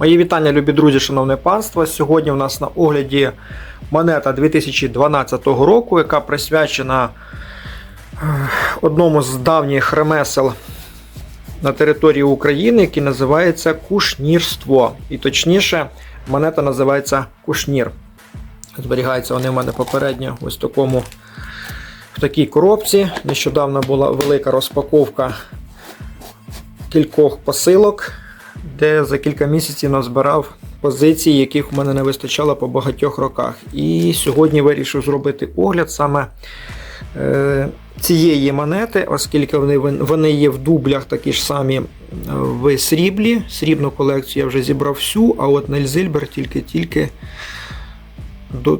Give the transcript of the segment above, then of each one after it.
Мої вітання, любі друзі, шановне панство. Сьогодні у нас на огляді монета 2012 року, яка присвячена е, одному з давніх ремесел на території України, який називається Кушнірство. І точніше, монета називається Кушнір. Зберігаються вони в мене попередньо ось такому в такій коробці. Нещодавно була велика розпаковка кількох посилок, де за кілька місяців назбирав позиції, яких в мене не вистачало по багатьох роках. І сьогодні вирішив зробити огляд саме е, цієї монети, оскільки вони, вони є в дублях такі ж самі е, в сріблі. Срібну колекцію я вже зібрав всю, а от Нельзильбер тільки-тільки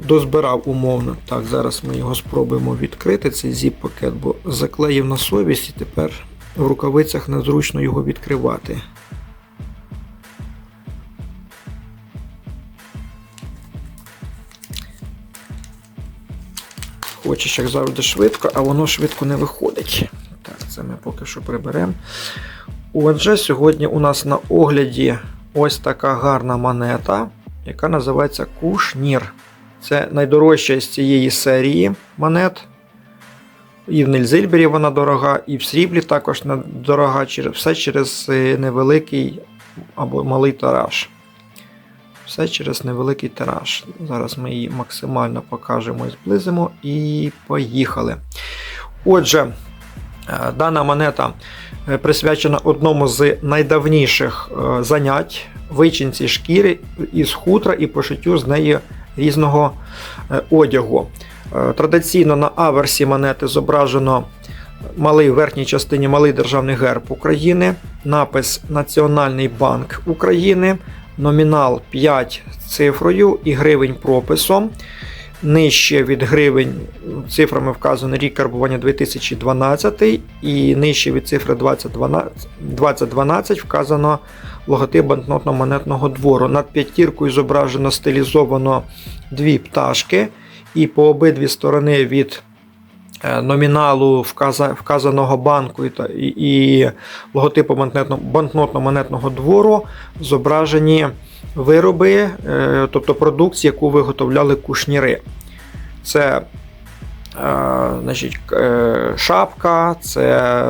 дозбирав умовно. Так, зараз ми його спробуємо відкрити, цей зіп-пакет, бо заклеїв на совість і тепер в рукавицях незручно його відкривати. Хочеш, як завжди, швидко, а воно швидко не виходить. Так, це ми поки що приберемо. Отже, сьогодні у нас на огляді ось така гарна монета, яка називається Кушнір. Це найдорожча з цієї серії монет. І в Нельзильбері вона дорога, і в сріблі також дорога, все через е, невеликий або малий тираж. Все через невеликий тираж. Зараз ми її максимально покажемо і зблизимо. І поїхали. Отже, е, дана монета е, присвячена одному з найдавніших е, занять вичинці шкіри із хутра і пошиттю з неї різного одягу. Традиційно на аверсі монети зображено малий в верхній частині малий державний герб України, напис Національний банк України, номінал 5 цифрою і гривень прописом. Нижче від гривень цифрами вказано рік карбування 2012 і нижче від цифри 2012, 2012 вказано логотип банкнотно-монетного двору. Над п'ятіркою зображено стилізовано дві пташки, і по обидві сторони від номіналу вказаного банку і, логотипу банкнотно- банкнотно-монетного двору зображені вироби, е, тобто продукцію, яку виготовляли кушніри. Це е, значить, е, шапка, це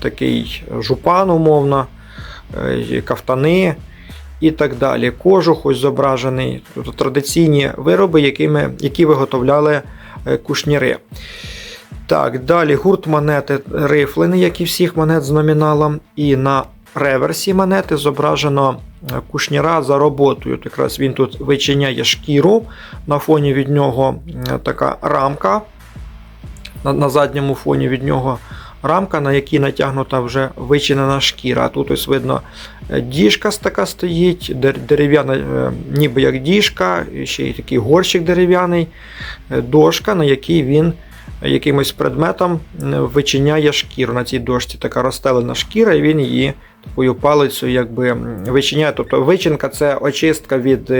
такий жупан, умовно, е, кафтани і так далі. Кожух ось зображений, тобто традиційні вироби, якими, які виготовляли е, кушніри. Так, далі гурт монети рифлений, як і всіх монет з номіналом. І на реверсі монети зображено е, кушніра за роботою. От Якраз він тут вичиняє шкіру. На фоні від нього е, така рамка. На, на задньому фоні від нього рамка, на якій натягнута вже вичинена шкіра. А тут ось видно е, діжка така стоїть, дерев'яна, е, ніби як діжка, ще й такий горщик дерев'яний, е, дошка, на якій він якимось предметом вичиняє шкіру. На цій дошці така розстелена шкіра, і він її такою палицею якби вичиняє. Тобто вичинка це очистка від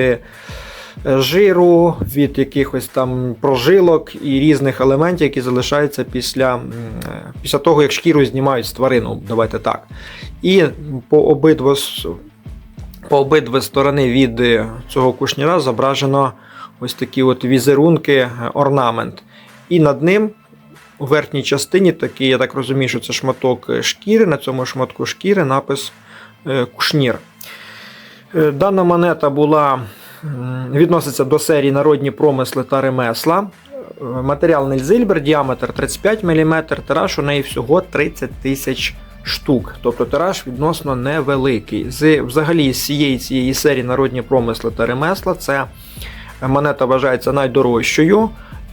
жиру, від якихось там прожилок і різних елементів, які залишаються після, е, після того, як шкіру знімають з тварину. Давайте так. І по обидва, по обидві сторони від е, цього кушніра зображено ось такі от візерунки, е, орнамент. І над ним у верхній частині, такий, я так розумію, що це шматок е, шкіри. На цьому шматку шкіри напис е, Кушнір. Е, Дана монета була, відноситься до серії народні промисли та ремесла. Е, Матеріал Нельзильбер, діаметр 35 мм, тираж у неї всього 30 тисяч штук. Тобто тираж відносно невеликий. З, взагалі з цієї, цієї серії народні промисли та ремесла це монета вважається найдорожчою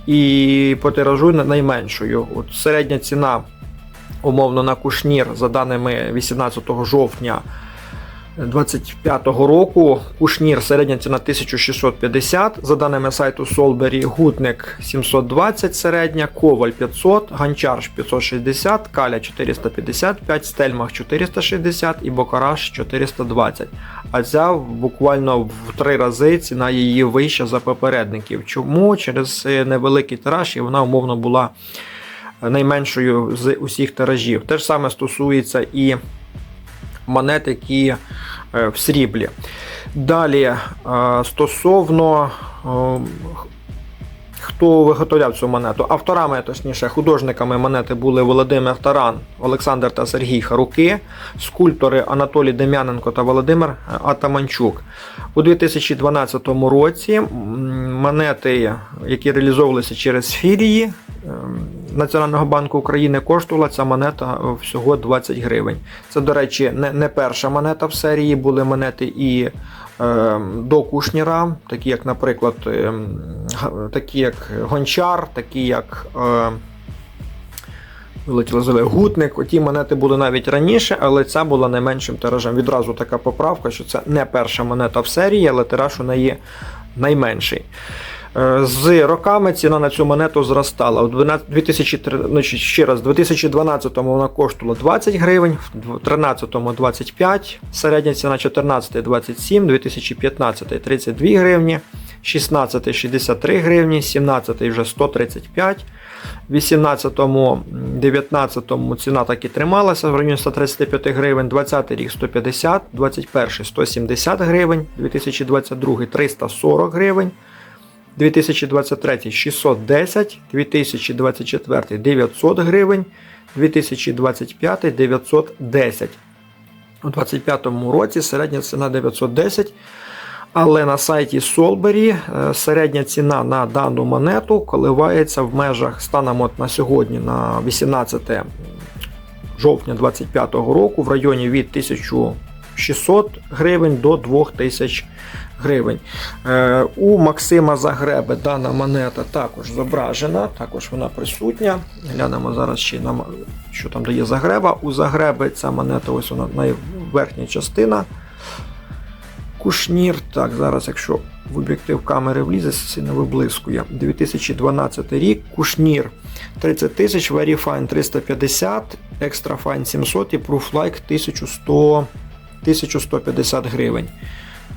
і по тиражу найменшою. От середня ціна, умовно, на кушнір, за даними 18 жовтня 2025 року, кушнір середня ціна 1650, за даними сайту Солбері, гутник 720 середня, коваль 500, ганчарш 560, каля 455, стельмах 460 і бокараш 420. А ця буквально в три рази ціна її вища за попередників. Чому? Через е, невеликий тираж і вона умовно була найменшою з усіх тиражів. Те ж саме стосується і монет, які е, в сріблі. Далі, е, стосовно е, хто виготовляв цю монету. Авторами, точніше, художниками монети були Володимир Таран, Олександр та Сергій Харуки, скульптори Анатолій Дем'яненко та Володимир Атаманчук. У 2012 році монети, які реалізовувалися через філії ем, Національного банку України, коштувала ця монета е, всього 20 гривень. Це, до речі, не, не перша монета в серії, були монети і е, до Кушніра, такі як, наприклад, е, такі як Гончар, такі як. Е, Вилетіло зеле гутник. Оті монети були навіть раніше, але ця була найменшим тиражем. Відразу така поправка, що це не перша монета в серії, але тираж у неї найменший. Е, З роками ціна на цю монету зростала. У 12 2003, ну, ще- раз, 2012-му вона коштувала 20 гривень, в 2013-му 25, середня ціна 14 27, 2015 32 гривні, 16 63 гривні, 17 вже 135, 18-му, 19-му ціна так і трималася в районі 135 гривень, 20 рік 150, 21 170 гривень, 2022 340 гривень, 2023 610, 2024 900 гривень, 2025 910. У 2025 році середня ціна 910. Але на сайті Solberry е, середня ціна на дану монету коливається в межах станом от на сьогодні, на 18 жовтня 2025 року, в районі від 1600 гривень до 2000 гривень. Е, У Максима Загреби дана монета також зображена, також вона присутня. Глянемо зараз ще на що там дає Загреба. У Загреби ця монета, ось вона найверхня частина. Кушнір. Так, зараз, якщо в об'єктив камери влізе, сильно виблискує. 2012 рік. Кушнір 30 тисяч, Verifine 350, Extra Fine 700 і Prooflike 1100, 1150 гривень.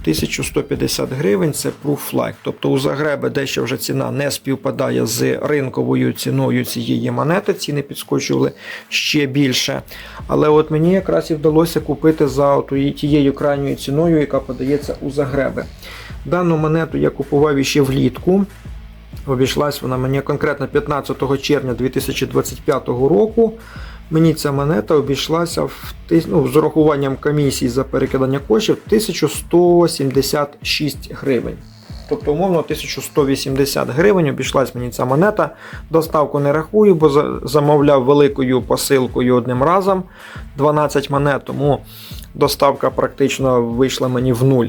1150 гривень це Prooflike. Тобто у Загреби дещо вже ціна не співпадає з ринковою ціною цієї монети. Ціни підскочували ще більше. Але от мені якраз і вдалося купити за тією крайньою ціною, яка подається у Загреби. Дану монету я купував іще влітку. Обійшлась вона мені конкретно 15 червня 2025 року. Мені ця монета обійшлася в, ну, з урахуванням комісії за перекидання коштів 1176 гривень. Тобто, умовно, 1180 гривень обійшлась мені ця монета. Доставку не рахую, бо замовляв великою посилкою одним разом 12 монет, тому доставка практично вийшла мені в нуль.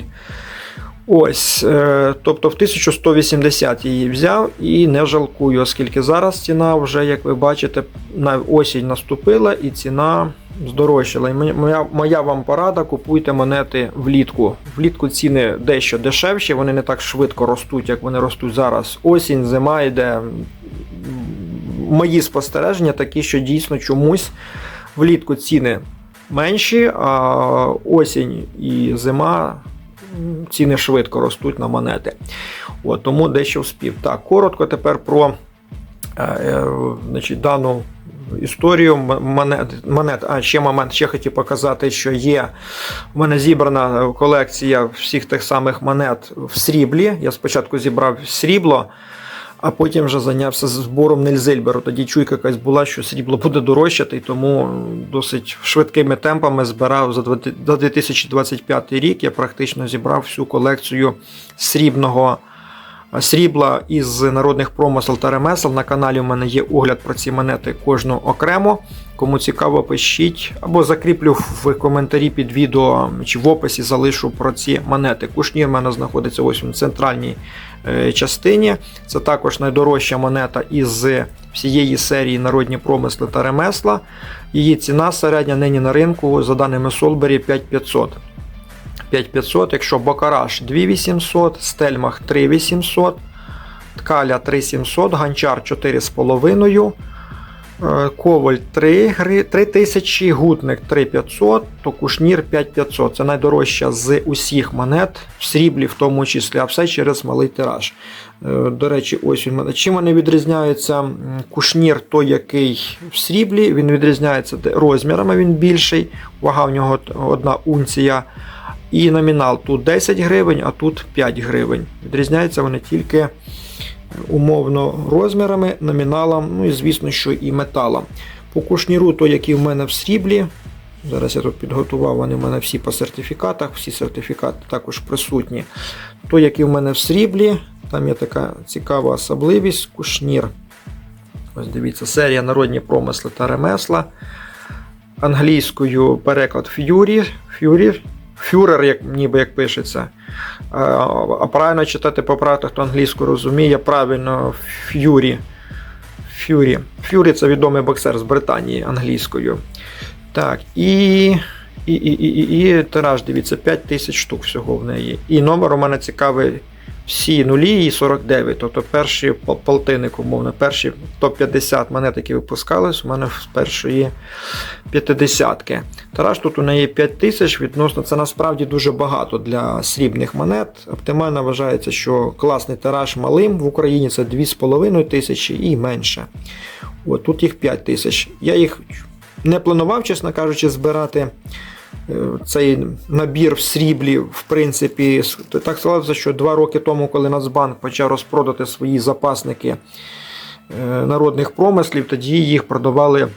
Ось, е, тобто в 1180 її взяв і не жалкую, оскільки зараз ціна вже, як ви бачите, на осінь наступила і ціна здорожчала. І моя- моя, вам порада: купуйте монети влітку. Влітку ціни дещо дешевші, вони не так швидко ростуть, як вони ростуть зараз. Осінь, зима йде. Мої спостереження такі, що дійсно чомусь влітку ціни менші, а осінь і зима ціни швидко ростуть на монети. От, тому дещо вспів. Так, коротко тепер про е, е, значить, дану історію монет, монет. А ще момент, ще хотів показати, що є в мене зібрана колекція всіх тих самих монет в сріблі. Я спочатку зібрав срібло. А потім вже зайнявся збором Нельзельберу. Тоді чуйка якась була, що срібло буде дорожчати, і тому досить швидкими темпами збирав за 20 за 2025 рік. Я практично зібрав всю колекцію срібного срібла із народних промисел та ремесел. На каналі у мене є огляд про ці монети кожну окремо. Кому цікаво, пишіть або закріплю в коментарі під відео чи в описі залишу про ці монети. Кушнір в мене знаходиться ось в центральній е, частині. Це також найдорожча монета із всієї серії народні промисли та ремесла. Її ціна середня нині на ринку, за даними Solberry, 5500. 5500, якщо Бокараш 2800, Стельмах 3800, Ткаля 3700, Ганчар 4,5, е, Коваль 3 3000, Гутник 3500, то Кушнір 5500. Це найдорожча з усіх монет, в сріблі в тому числі, а все через малий тираж. Е, До речі, ось він. мене. Чим вони відрізняються? Кушнір той, який в сріблі, він відрізняється розмірами, він більший, вага в нього одна унція. І номінал тут 10 гривень, а тут 5 гривень. Відрізняються вони тільки е, умовно розмірами, номіналом, ну і звісно, що і металом. По кушніру, той, який в мене в сріблі. Зараз я тут підготував, вони в мене всі по сертифікатах, всі сертифікати також присутні. Той, який в мене в сріблі, там є така цікава особливість кушнір. Ось дивіться, серія народні промисли та ремесла. Англійською переклад Fury, Führer, як, ніби як пишеться. А, а правильно читати поправте, хто англійську розуміє, правильно Ф'юрі. Ф'юрі Ф'юрі це відомий боксер з Британії англійською. Так, і. І, і, і, і, і тираж, дивіться, 5 тисяч штук всього в неї. І номер у мене цікавий всі нулі і 49. Тобто перші полтинник, умовно, перші топ-50 монет, які випускались, у мене з першої п'ятидесятки. Тираж тут у неї 5 тисяч, відносно це насправді дуже багато для срібних монет. Оптимально вважається, що класний тираж малим в Україні це 2,5 тисячі і менше. От тут їх 5 тисяч. Я їх не планував, чесно кажучи, збирати. Е, Цей набір в сріблі, в принципі, так склалося, що два роки тому, коли Нацбанк почав розпродати свої запасники е, народних промислів, тоді їх продавали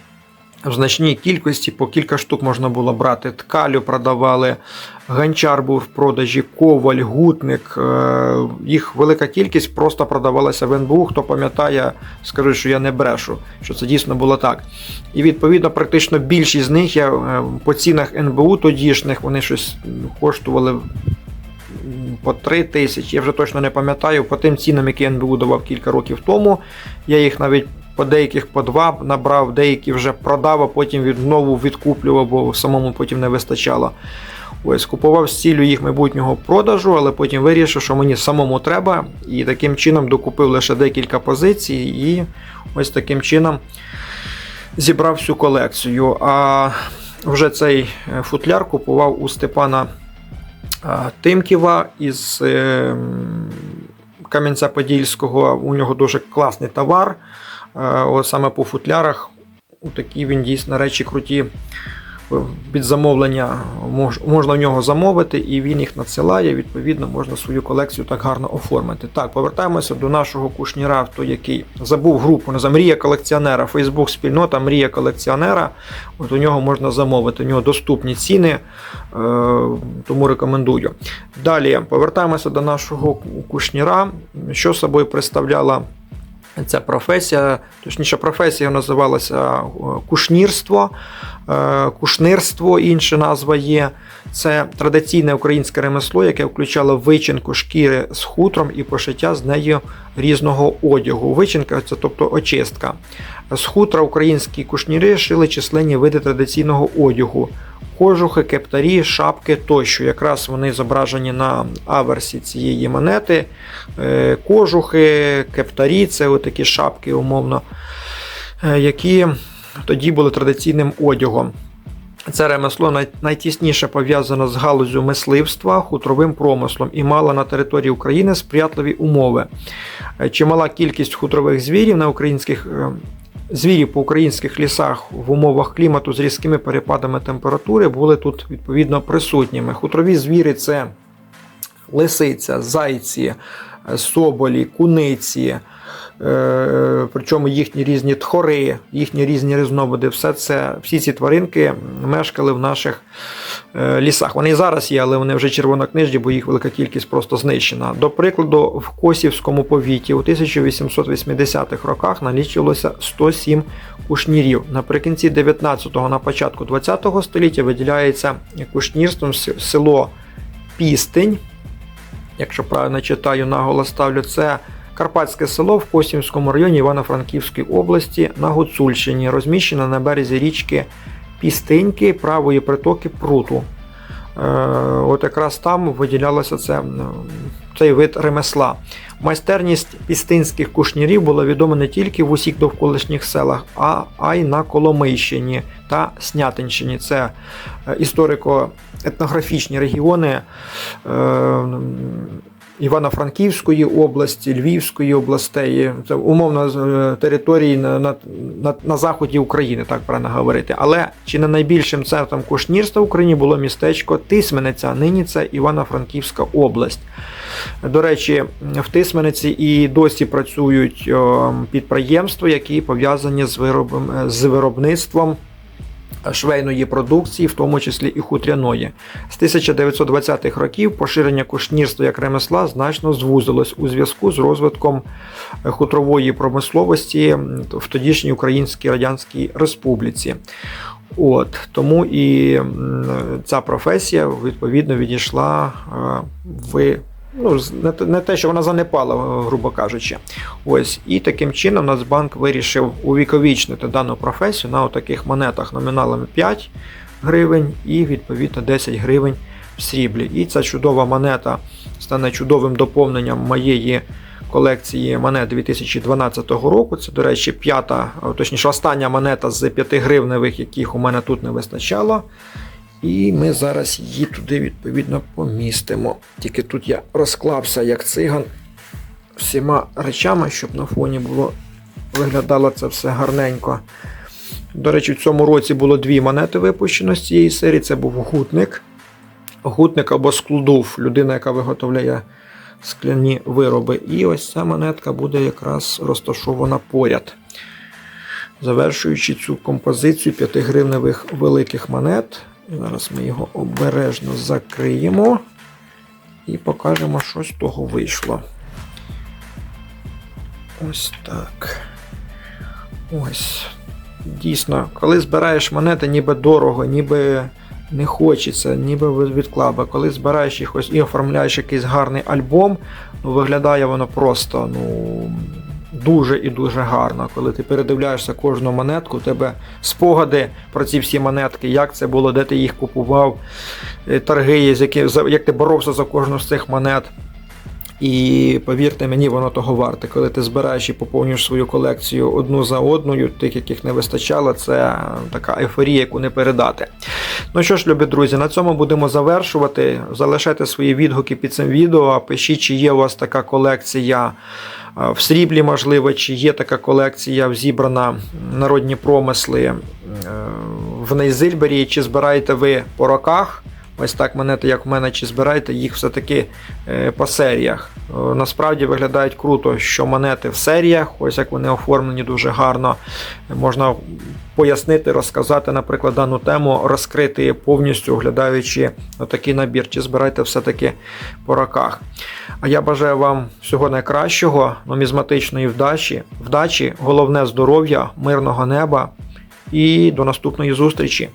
в значній кількості, по кілька штук можна було брати. Ткалю продавали, ганчар був в продажі, коваль, гутник. е, Їх велика кількість просто продавалася в НБУ. Хто пам'ятає, скажу, що я не брешу, що це дійсно було так. І відповідно, практично більшість з них я е, по цінах НБУ тодішніх вони щось коштували по 3 тисячі. Я вже точно не пам'ятаю. По тим цінам, які НБУ давав кілька років тому. Я їх навіть по деяких по два набрав, деякі вже продав, а потім знову відкуплював, бо самому потім не вистачало. Ось купував з ціллю їх майбутнього продажу, але потім вирішив, що мені самому треба, і таким чином докупив лише декілька позицій, і ось таким чином зібрав всю колекцію. А вже цей е, футляр купував у Степана Тимківа із е, Кам'янця-Подільського. У нього дуже класний товар. Е, саме по футлярах. Такі він дійсно речі круті. Під замовлення можна в нього замовити, і він їх надсилає. Відповідно, можна свою колекцію так гарно оформити. Так, повертаємося до нашого кушніра, той, який забув групу, не Мрія колекціонера, Фейсбук спільнота, Мрія колекціонера. От у нього можна замовити. У нього доступні ціни, е, тому рекомендую. Далі повертаємося до нашого кушніра. Що собою представляла Ця професія, точніше, професія називалася е, кушнірство, кушнирство, інша назва є. Це традиційне українське ремесло, яке включало вичинку шкіри з хутром і пошиття з нею різного одягу. Вичинка це тобто очистка. З хутра українські кушніри шили численні види традиційного одягу. Кожухи, кептарі, шапки тощо. Якраз вони зображені на аверсі цієї монети. Е, Кожухи, кептарі це отакі шапки, умовно, е, які тоді були традиційним одягом. Це ремесло найтісніше пов'язано з галузю мисливства, хутровим промислом і мало на території України сприятливі умови. Е, Чимала кількість хутрових звірів на українських е, звірів по українських лісах в умовах клімату з різкими перепадами температури були тут відповідно присутніми. Хутрові звірі це лисиця, зайці, е, соболі, куниці. Е, Причому їхні різні тхори, їхні різні різновиди, все це, всі ці тваринки мешкали в наших е, лісах. Вони і зараз є, але вони вже червонокнижні, бо їх велика кількість просто знищена. До прикладу, в Косівському повіті у 1880-х роках налічилося 107 кушнірів. Наприкінці 19-го, на початку 20-го століття виділяється кушнірством село Пістень. Якщо правильно читаю, наголос ставлю, це Карпатське село в Косівському районі Івано-Франківської області на Гуцульщині, розміщене на березі річки Пістиньки правої притоки Пруту. Е, От якраз там виділялося це, цей вид ремесла. Майстерність пістинських кушнірів була відома не тільки в усіх довколишніх селах, а, а й на Коломийщині та Снятинщині. Це е, історико-етнографічні регіони. е, Івано-Франківської області, Львівської областей, це умовно е, території на, на, на, на заході України, так правильно говорити. Але чи не найбільшим центром кушнірства в Україні було містечко Тисмениця, нині це Івано-Франківська область. До речі, в Тисмениці і досі працюють підприємства, які пов'язані з, виробом, з виробництвом швейної продукції, в тому числі і хутряної. З 1920-х років поширення кушнірства як ремесла значно звузилось у зв'язку з розвитком хутрової промисловості в тодішній Українській Радянській Республіці. От тому і ця професія відповідно відійшла е, в ну, не те- що вона занепала, грубо кажучи. Ось і таким чином Нацбанк вирішив увіковічнити дану професію на таких монетах номіналами 5 гривень і відповідно 10 гривень в сріблі. І ця чудова монета стане чудовим доповненням моєї колекції монет 2012 року. Це, до речі, п'ята, точніше, остання монета з 5 гривневих, яких у мене тут не вистачало. І ми зараз її туди відповідно помістимо. Тільки тут я розклався як циган всіма речами, щоб на фоні було виглядало це все гарненько. До речі, в цьому році було дві монети випущено з цієї серії. Це був гутник. Гутник або склдув, людина, яка виготовляє скляні вироби. І ось ця монетка буде якраз розташована поряд. Завершуючи цю композицію 5 гривневих великих монет. Зараз ми його обережно закриємо і покажемо, що з того вийшло. Ось так. Ось. Дійсно, коли збираєш монети, ніби дорого, ніби не хочеться, ніби відклаба. Коли збираєш їх ось і оформляєш якийсь гарний альбом, ну, виглядає воно просто ну, дуже і дуже гарно. Коли ти передивляєшся кожну монетку, у тебе спогади про ці всі монетки, як це було, де ти їх купував, е, торги, як ти боровся за кожну з цих монет. І повірте мені, воно того варте. Коли ти збираєш і поповнюєш свою колекцію одну за одною, тих, яких не вистачало, це така ейфорія, яку не передати. Ну що ж, любі друзі, на цьому будемо завершувати. Залишайте свої відгуки під цим відео. Пишіть, чи є у вас така колекція в сріблі, можливо, чи є така колекція зібрана народні промисли е, в Нейзильбері, чи збираєте ви по роках. Ось так монети, як в мене, чи збираєте їх все-таки е, по серіях. Е, Насправді виглядають круто, що монети в серіях, ось як вони оформлені дуже гарно. Можна пояснити, розказати, наприклад, дану тему, розкрити повністю, оглядаючи такий набір, чи збирайте все-таки по роках. А я бажаю вам всього найкращого, нумізматичної вдачі, вдачі, головне здоров'я, мирного неба і до наступної зустрічі.